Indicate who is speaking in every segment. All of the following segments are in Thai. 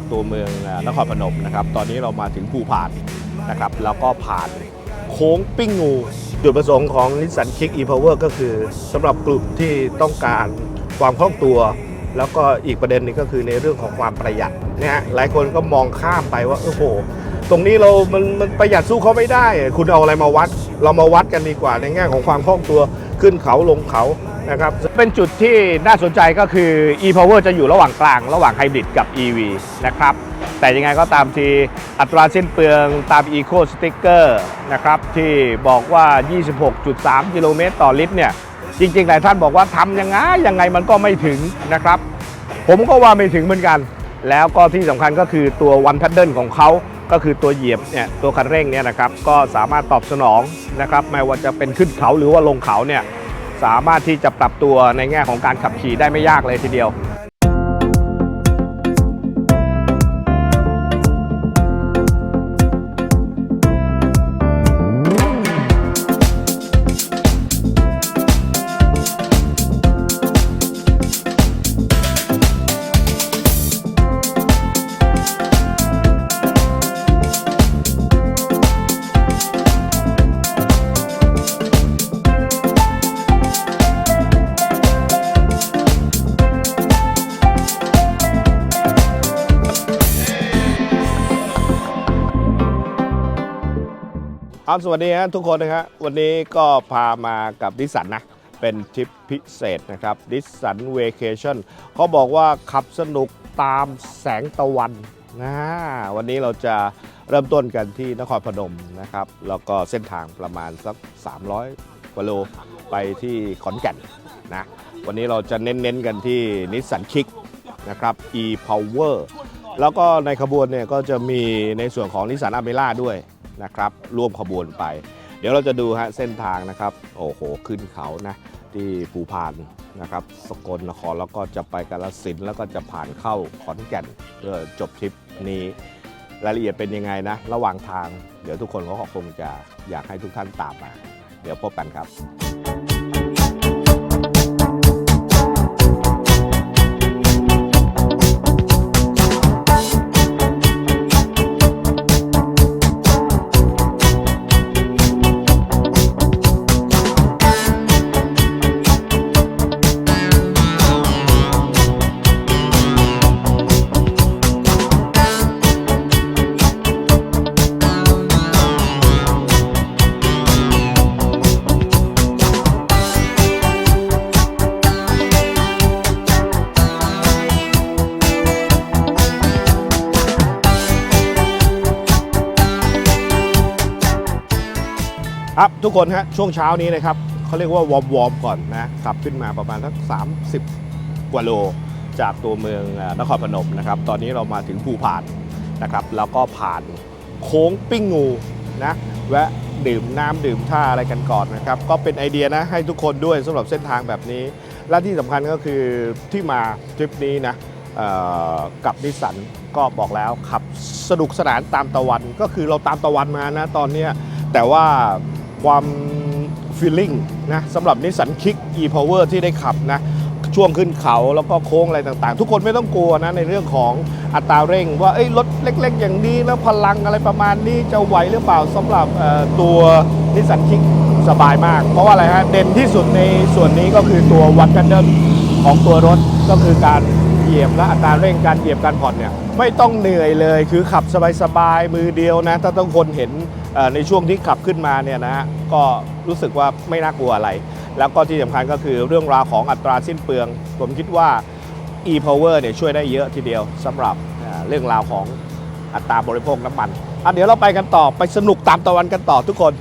Speaker 1: จากตัวเมืองนครพนมนะครับ ตอนนี้เรามาถึงภูผานนะครับ แล้วก็ผ่านโค้งปิ้งงู จุดประสงค์ของ Nissan Kick e-Power ก็คือสำหรับกลุ่มที่ต้องการความคล่องตัว แล้วก็อีกประเด็นนึงก็คือในเรื่องของความประหยัดนะฮะหลายคนก็มองข้ามไปว่าโอ้โหตรงนี้เรามันมันประหยัดสู้เขาไม่ได้ คุณเอาอะไรมาวัด เรามาวัดกันดีกว่าในแง่ของความคล่องตัว ขึ้นเขาลงเขานะครับเป็นจุดที่น่าสนใจก็คือ e-power จะอยู่ระหว่างกลาง ระหว่างไฮบริดกับ EV นะครับแต่ยังไงก็ตามทีอัตราสิ้นเปลืองตาม Eco Sticker นะครับที่บอกว่า 26.3 กิโลเมตรต่อลิตรเนี่ยจริงๆ หลายท่านบอกว่าทำยังไงยังไงมันก็ไม่ถึงนะครับ ผมก็ว่าไม่ถึงเหมือนกัน แล้วก็ที่สำคัญก็คือตัววันพัดเดิลของเขา ก็คือตัวเหยียบเนี่ยตัวคันเร่งเนี่ยนะครับก็สามารถตอบสนองนะครับไม่ว่าจะเป็นขึ้นเขาหรือว่าลงเขาเนี่ยสามารถที่จะปรับตัวในแง่ของการขับขี่ได้ไม่ยากเลยทีเดียว เอาสวัสดีครับทุกคนนะครับวันนี้ก็พามากับดิสันนะ เป็นทริปพิเศษนะครับดิสันเวเคชั่นเขาบอกว่าขับสนุกตามแสงตะวันนะวันนี้เราจะเริ่มต้นกันที่นครพนมนะครับ แล้วก็เส้นทางประมาณสัก 300กว่าโลไปที่ขอนแก่นนะวันนี้เราจะเน้นๆกันที่นิสสันคิกนะครับ e-power แล้วก็ในขบวนเนี่ยก็จะมีในส่วนของนิสสันอเมร่าด้วย นะครับร่วมขบวนไป เดี๋ยวเราจะดูฮะเส้นทางนะครับโอ้โหขึ้นเขานะที่ภูพานนะครับสกลนครแล้วก็จะไปกาลสินแล้วก็จะผ่านเข้าขอนแก่นเพื่อจบทริปนี้รายละเอียดเป็นยังไงนะ ระหว่างทาง เดี๋ยวทุกคนก็คงจะอยากให้ทุกท่านตามมา เดี๋ยวพบกันครับ ครับทุกคนฮะช่วงเช้านี้นะครับเขาเรียกว่าวอร์มวอร์มก่อนนะขับขึ้นมาประมาณสัก30 กว่าโล จากตัวเมืองนครพนมนะครับ ตอนนี้เรามาถึงภูผานนะครับ แล้วก็ผ่านโค้งปิ้งงูนะแวะดื่มน้ำดื่มท่าอะไรกันก่อนนะครับ ก็เป็นไอเดียนะให้ทุกคนด้วยสำหรับเส้นทางแบบนี้ และที่สำคัญก็คือที่มาทริปนี้นะกับนิสสันก็บอกแล้วขับสนุกสนานตามตะวันก็คือเราตามตะวันมานะตอนนี้แต่ว่า ความฟีลลิ่งนะสำหรับ Nissan Kick e-Power ที่ได้ขับนะช่วงขึ้นเขาแล้วก็โค้งอะไรต่างๆ ทุกคนไม่ต้องกลัวนะในเรื่องของอัตราเร่ง ว่าเอ้ยรถเล็กๆ อย่างนี้แล้วพลังอะไรประมาณนี้จะไหวหรือเปล่าสำหรับตัว Nissan Kick สบายมาก เพราะว่าอะไรฮะเด่นที่สุดในส่วนนี้ก็คือตัววัดกันเดิมของตัวรถก็คือการเหยียบและอัตราเร่งการเหยียบการผ่อนเนี่ยไม่ต้องเหนื่อยเลยคือขับสบายๆมือเดียวนะถ้าต้องคนเห็น ในช่วงที่ขับขึ้นมาเนี่ยนะฮะก็รู้สึกว่าไม่น่ากลัวอะไร แล้วก็ที่สำคัญก็คือเรื่องราวของอัตราสิ้นเปลือง ผมคิดว่า e-power เนี่ยช่วยได้เยอะทีเดียวสำหรับเอ่อเรื่องราวของอัตราบริโภคน้ำมันอะเดี๋ยวเราไปกันต่อไปสนุกตามตะวันกันต่อทุกคน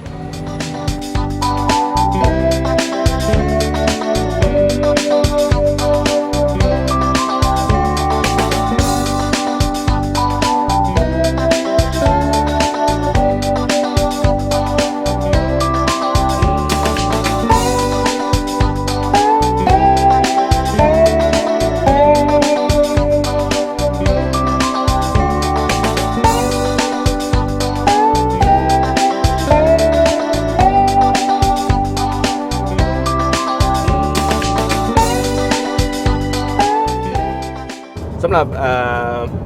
Speaker 1: ำหรับ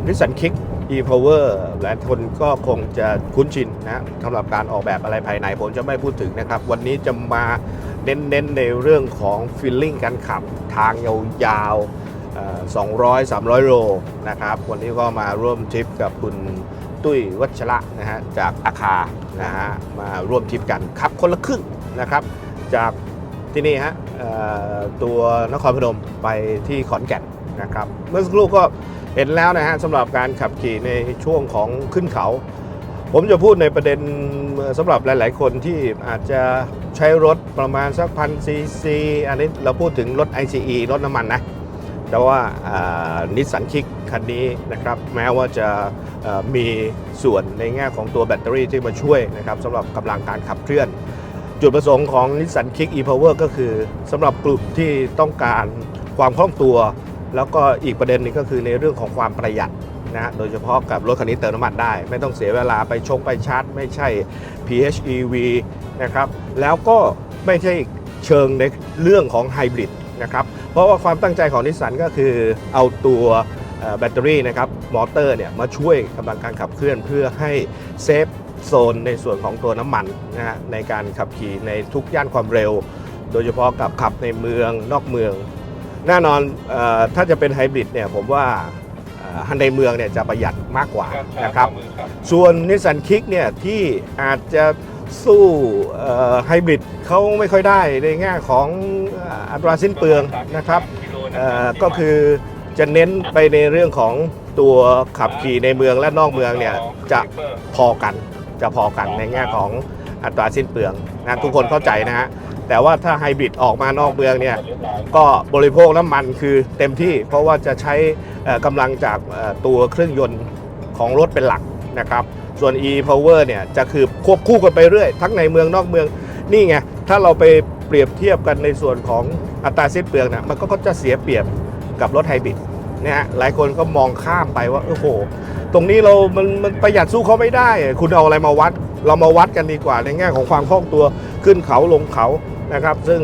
Speaker 1: นิสสันคิก e-power หลายคนก็คงจะคุ้นชินนะสำหรับการออกแบบอะไรภายในผมจะไม่พูดถึงนะครับ วันนี้จะมาเน้นๆในเรื่องของฟีลลิ่งการขับทางยาวๆ 200 300 โลนะครับ วันนี้ก็มาร่วมทริปกับคุณตุ้ยวัชระนะฮะจากอาคานะฮะมาร่วมทริปกันขับคนละครึ่งนะครับ จากที่นี่ฮะตัวนครพนมไปที่ขอนแก่น นะครับเมื่อสักครู่ก็เห็นแล้วนะฮะสำหรับการขับขี่ในช่วงของขึ้นเขา ผมจะพูดในประเด็นสำหรับหลาย ๆ คนที่อาจจะใช้รถประมาณสักพันซีซีอันนี้เราพูดถึงรถ ICE รถน้ำมันนะแต่ว่านิสสันคิกคันนี้นะครับแม้ว่าจะมีส่วนในแง่ของตัวแบตเตอรี่ที่มาช่วยนะครับสำหรับกำลังการขับเคลื่อน จุดประสงค์ของ Nissan Kick e-Power ก็คือสำหรับกลุ่มที่ต้องการความคล่องตัว แล้วก็อีกประเด็นหนึงก็คือในเรื่องของความประหยัดนะโดยเฉพาะกับรถคันนี้เติมน้ำมันได้ ไม่ต้องเสียเวลาไปชงไปชาร์จ ไม่ใช่ PHEV นะครับแล้วก็ไม่ใช่เชิงในเรื่องของไฮบริดนะครับเพราะว่าความตั้งใจของนิสสันก็คือเอาตัวแบตเตอรี่นะครับมอเตอร์เนี่ยมาช่วยกำลังการขับเคลื่อนเพื่อให้เซฟโซนในส่วนของตัวน้ำมันนะฮะในการขับขี่ในทุกย่านความเร็ว โดยเฉพาะกับขับในเมืองนอกเมือง แน่นอนเออถ้าจะเป็นไฮบริดเนี่ยผมว่าเอ่อในเมืองเนี่ยจะประหยัดมากกว่านะครับ ส่วนนิสสันคิกเนี่ยที่อาจจะสู้ไฮบริดเขาไม่ค่อยได้ในแง่ของเอ่ออัตราสิ้นเปลืองนะครับเอ่อก็คือจะเน้นไปในเรื่องของตัวขับขี่ในเมืองและนอกเมืองเนี่ยจะพอกันจะพอกันในแง่ของอัตราสิ้นเปลืองนะทุกคนเข้าใจนะฮะ แต่ว่าถ้าไฮบริดออกมานอกเมืองเนี่ยก็บริโภคน้ำมันคือเต็มที่เพราะว่าจะใช้กำลังจากตัวเครื่องยนต์ของรถเป็นหลักนะครับส่วน e-power เนี่ยจะคือควบคู่กันไปเรื่อย ทั้งในเมืองนอกเมืองนี่ไง ถ้าเราไปเปรียบเทียบกันในส่วนของอัตราสิ้นเปลืองนะมันก็จะเสียเปรียบกับรถไฮบริดนะฮะหลายคนก็มองข้ามไปว่าโอ้โห ตรงนี้เรามันมันประหยัดสู้เขาไม่ได้ คุณเอาอะไรมาวัด เรามาวัดกันดีกว่าในแง่ของความคล่องตัวขึ้นเขาลงเขา นะครับ ซึ่ง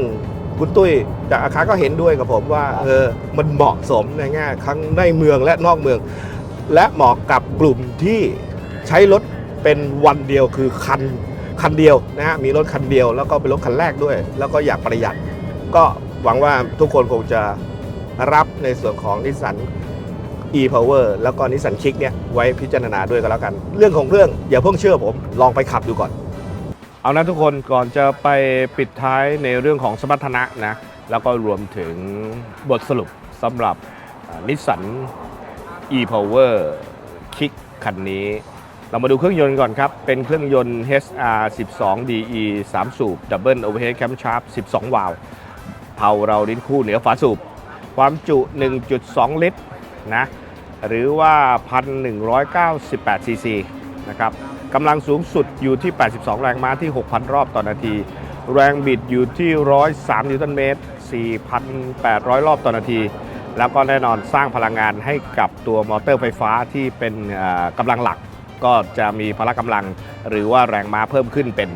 Speaker 1: คุณตุ้ยจากอาคาก็เห็นด้วยกับผมว่าเออมันเหมาะสมในแง่ทั้งในเมืองและนอกเมือง และเหมาะกับกลุ่มที่ใช้รถเป็นวันเดียวคือคันคันเดียวนะฮะมีรถคันเดียวแล้วก็เป็นรถคันแรกด้วย แล้วก็อยากประหยัด ก็หวังว่าทุกคนคงจะรับในส่วนของนิสสัน e-power แล้วก็นิสสันคิกเนี่ยไว้พิจารณาด้วยกันแล้วกัน เรื่องของเรื่องอย่าเพิ่งเชื่อผม ลองไปขับดูก่อน เอานะทุกคนก่อนจะไปปิดท้ายในเรื่องของสมรรถนะนะแล้วก็รวมถึงบทสรุปสำหรับนิสสัน e-power kick คันนี้ เรามาดูเครื่องยนต์ก่อนครับ เป็นเครื่องยนต์ HR 12 DE 3 สูบ Double Overhead Camshaft 12 วาล์วเผาเราลิ้นคู่เหนือฝาสูบ ความจุ 1.2 ลิตรนะหรือว่า 1,198 ซีซีนะครับ กำลังสูงสุดอยู่ที่ 82 แรงม้าที่ 6,000 รอบต่อนาที แรงบิดอยู่ที่ 103 นิวตันเมตร 4,800 รอบต่อนาที แล้วก็แน่นอนสร้างพลังงานให้กับตัวมอเตอร์ไฟฟ้าที่เป็นกำลังหลัก ก็จะมีพละกำลัง หรือว่าแรงม้าเพิ่มขึ้นเป็น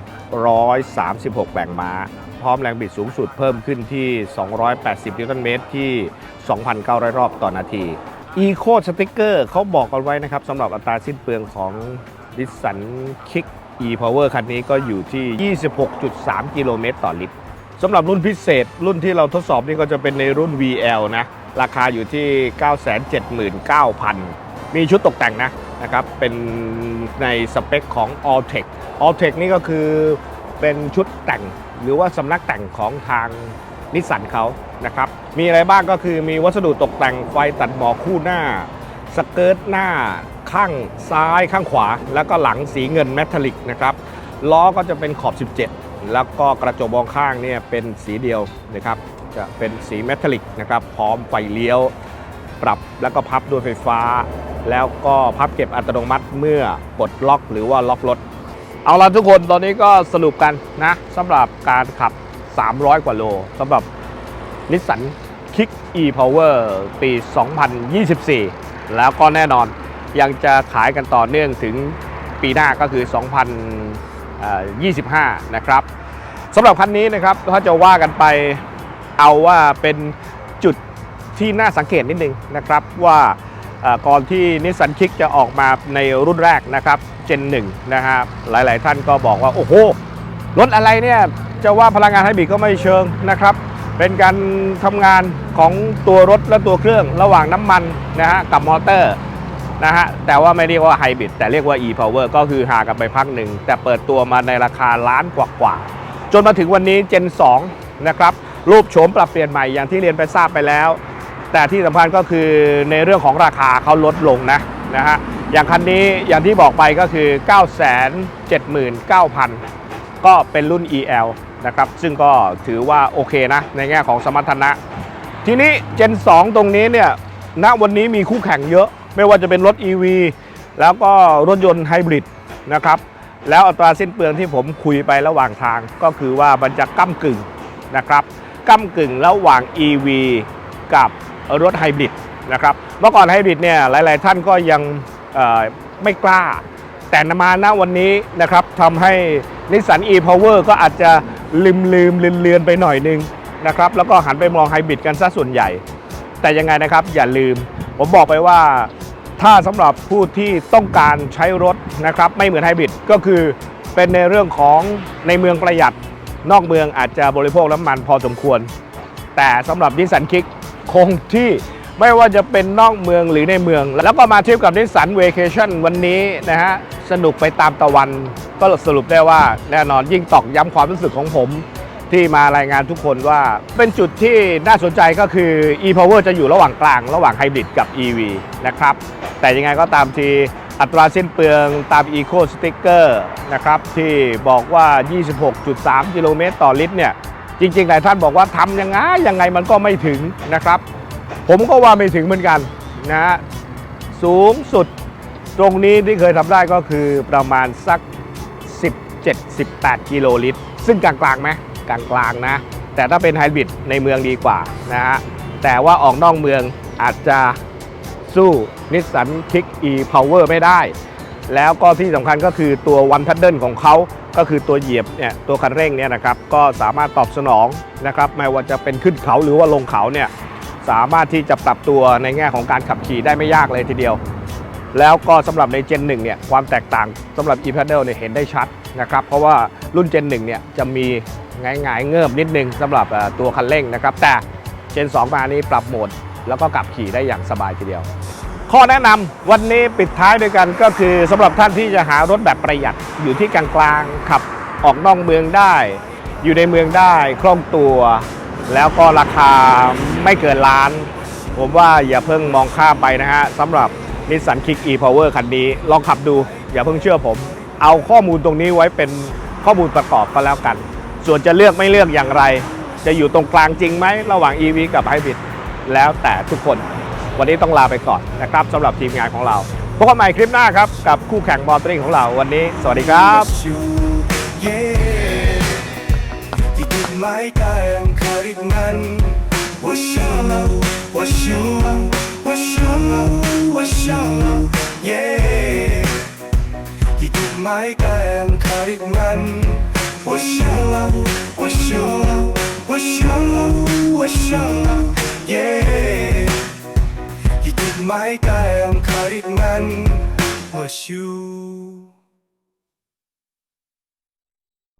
Speaker 1: 136 แรงม้า พร้อมแรงบิดสูงสุดเพิ่มขึ้นที่ 280 นิวตันเมตรที่ 2,900 รอบต่อนาที Eco Sticker เขาบอกกันไว้นะครับสำหรับอัตราสิ้นเปลืองของ ดิสสันคิก e-power คันนี้ก็อยู่ที่ 26.3 กิโลเมตรต่อลิตรสำหรับรุ่นพิเศษ รุ่นที่เราทดสอบนี่ก็จะเป็นในรุ่น VL นะ ราคาอยู่ที่ 979,000 มีชุดตกแต่งนะนะครับ เป็นในสเปคของ Alltech Alltech นี่ก็คือเป็นชุดแต่งหรือว่าสำนักแต่งของทางนิสสันเขานะครับ มีอะไรบ้างก็คือมีวัสดุตกแต่งไฟตัดหมอกคู่หน้า สเกิร์ตหน้าข้างซ้ายข้างขวา แล้วก็หลังสีเงินแมทัลลิกนะครับล้อก็จะเป็นขอบ 17 แล้วก็กระจกมองข้างเนี่ยเป็นสีเดียวนะครับจะเป็นสีแมทัลลิกนะครับพร้อมไฟเลี้ยว ปรับแล้วก็พับด้วยไฟฟ้า แล้วก็พับเก็บอัตโนมัติเมื่อปลดล็อกหรือว่าล็อกรถ เอาละทุกคนตอนนี้ก็สรุปกันนะสำหรับการขับ 300 กว่าโลสำหรับนิสสันคิก e-power ปี 2024 แล้วก็แน่นอนยังจะขายกันต่อเนื่องถึงปีหน้าก็คือ 2025 นะครับสำหรับคันนี้นะครับถ้าจะว่ากันไปเอาว่าเป็นจุดที่น่าสังเกตนิดนึงนะครับว่าก่อนที่นิสสันคิกจะออกมาในรุ่นแรกนะครับ Gen 1นะฮะหลาย ๆ ท่านก็บอกว่า โอ้โห รถอะไรเนี่ย จะว่าพลังงานไฮบริดก็ไม่เชิงนะครับ เป็นการทำงานของตัวรถและตัวเครื่องระหว่างน้ำมันนะฮะกับมอเตอร์นะฮะแต่ว่าไม่เรียกว่าไฮบริดแต่เรียกว่า e-power ก็คือหากันไปพักหนึ่ง แต่เปิดตัวมาในราคาล้านกว่าๆจนมาถึงวันนี้ Gen 2 นะครับรูปโฉมปรับเปลี่ยนใหม่อย่างที่เรียนไปทราบไปแล้ว แต่ที่สำคัญก็คือในเรื่องของราคาเขาลดลงนะนะฮะอย่างคันนี้อย่างที่บอกไปก็คือ 979,000 ก็เป็นรุ่น EL นะครับ ซึ่งก็ถือว่าโอเคนะ ในแง่ของสมรรถนะ ทีนี้ Gen 2 ตรงนี้เนี่ยณวันนี้มีคู่แข่งเยอะ ไม่ว่าจะเป็นรถ EV แล้วก็รถยนต์ไฮบริดนะครับ แล้วอัตราสิ้นเปลืองที่ผมคุยไประหว่างทางก็คือว่ามันจะก้ากึ่งนะครับก้ากึ่งระหว่าง EV กับรถไฮบริดนะครับเมื่อก่อนไฮบริดเนี่ยหลาย ๆ ท่านก็ยังไม่กล้า แต่มาณวันนี้นะครับทำให้นิสสัน e-power ก็อาจจะ ลืมลืมเลือนเลือนไปหน่อยนึงนะครับแล้วก็หันไปมองไฮบริดกันซะส่วนใหญ่ แต่ยังไงนะครับอย่าลืม ผมบอกไปว่าถ้าสำหรับผู้ที่ต้องการใช้รถนะครับไม่เหมือนไฮบริดก็คือเป็นในเรื่องของในเมืองประหยัดนอกเมืองอาจจะบริโภคน้ำมันพอสมควร แต่สำหรับนิสสันคิกคงที่ไม่ว่าจะเป็นนอกเมืองหรือในเมือง แล้วก็มาเทียบกับนิสสันเวเคชั่นวันนี้นะฮะ สนุกไปตามตะวัน ก็สรุปได้ว่าแน่นอนยิ่งตอกย้ำความรู้สึกของผมที่มารายงานทุกคนว่า เป็นจุดที่น่าสนใจก็คือ e-power จะอยู่ระหว่างกลาง ระหว่างไฮบริดกับ EV นะครับ แต่ยังไงก็ตามทีอัตราสิ้นเปลืองตาม Eco Sticker นะครับ ที่บอกว่า 26.3 กิโลเมตรต่อลิตรเนี่ย จริงๆ หลายท่านบอกว่าทำยังไงยังไงมันก็ไม่ถึงนะครับ ผมก็ว่าไม่ถึงเหมือนกันนะฮะสูงสุด ตรงนี้ที่เคยทำได้ก็คือประมาณสัก 17-18 กิโลลิตร ซึ่งกลางๆไหมกลางๆนะ แต่ถ้าเป็นไฮบริดในเมืองดีกว่านะฮะ แต่ว่าออกนอกเมืองอาจจะสู้นิสสันคิก e power ไม่ได้ แล้วก็ที่สำคัญก็คือตัววันพัดเดิลของเขาก็คือตัวเหยียบเนี่ยตัวคันเร่งเนี่ยนะครับก็สามารถตอบสนองนะครับไม่ว่าจะเป็นขึ้นเขาหรือว่าลงเขาเนี่ยสามารถที่จะปรับตัวในแง่ของการขับขี่ได้ไม่ยากเลยทีเดียว แล้วก็สำหรับใน Gen 1เนี่ยความแตกต่างสำหรับ e p a d d l e เนี่ยเห็นได้ชัดนะครับเพราะว่ารุ่น Gen 1เนี่ยจะมีหงายเงิบนิดนึงสำหรับตัวคันเร่งนะครับแต่ Gen 2 มานี้ปรับโหมด แล้วก็ขับขี่ได้อย่างสบายทีเดียว ข้อแนะนำวันนี้ปิดท้ายด้วยกันก็คือสำหรับท่านที่จะหารถแบบประหยัดอยู่ที่กลางๆขับออกนอกเมืองได้ อยู่ในเมืองได้คล่องตัว แล้วก็ราคาไม่เกินล้าน ผมว่าอย่าเพิ่งมองข้ามไปนะฮะสำหรับ นิสสันคิก e-power คันนี้ ลองขับดู อย่าเพิ่งเชื่อผม เอาข้อมูลตรงนี้ไว้เป็นข้อมูลประกอบก็แล้วกัน ส่วนจะเลือกไม่เลือกอย่างไร จะอยู่ตรงกลางจริงไหม ระหว่าง EV กับไฮบริดแล้วแต่ทุกคน วันนี้ต้องลาไปก่อนนะครับสำหรับทีมงานของเราพบกันใหม่คลิปหน้าครับ กับคู่แข่งมอเตอร์ของเราวันนี้ สวัสดีครับ
Speaker 2: Higit kayang karignan show, a show, Yeah Higit may kayang karignan was you.